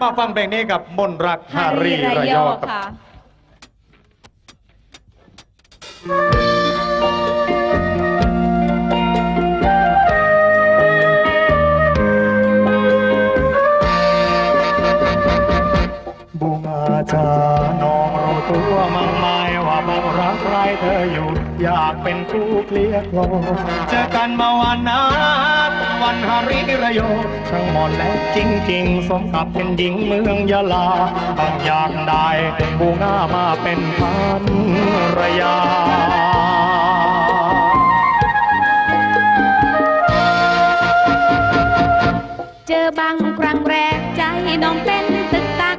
มาฟังเพลงนี้กับมนรักฮารีระยอครับค่ะบุงอาจารย์น้องรู้ตัวมั่งไหมว่าบังรักใครเธออยู่ อยากเป็นคู่เคลียร์โคลเจอกันมาวันนั้น วันฮาริระโยช่างหมอนและจริง ๆ สมกับเป็นหญิงเมืองยะลาบางอยากได้บุงามาเป็นพันรยาเจอบางครั้งแรกใจน้องเป็นตึกตัก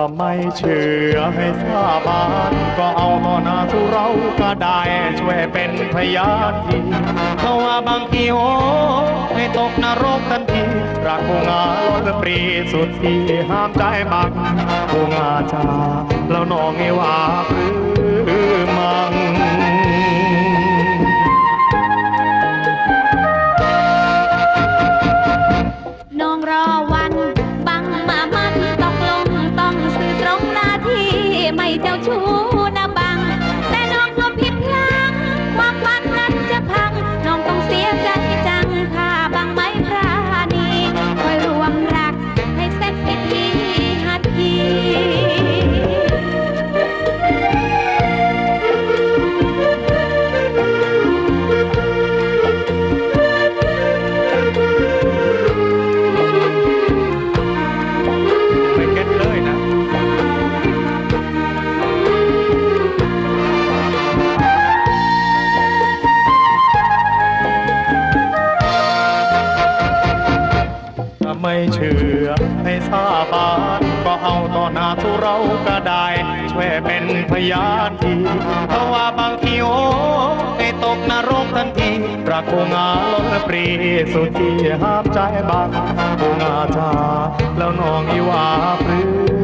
ถ้าไม่เชื่อให้สาบานก็เอาหอนาทุเราก็ได้ช่วยเป็นพยานทีเพราะว่าบางทีโอ้ให้ตกนรกทันที รักกูงาล้นปรีสุดที่ห้ามใจบังกูงาจาแล้วน้องไงว่าหรือมัง อให้สาบานก็เอาต่อหน้าทุเราก็ได้ ช่วยเป็นพยานทีเพราะว่าบางทีโอ้ให้ตกนรกทันทีรักกูงาล้นปรีสุดที่ห้ามใจบางคงาชาแล้วน้องอีวาปรือ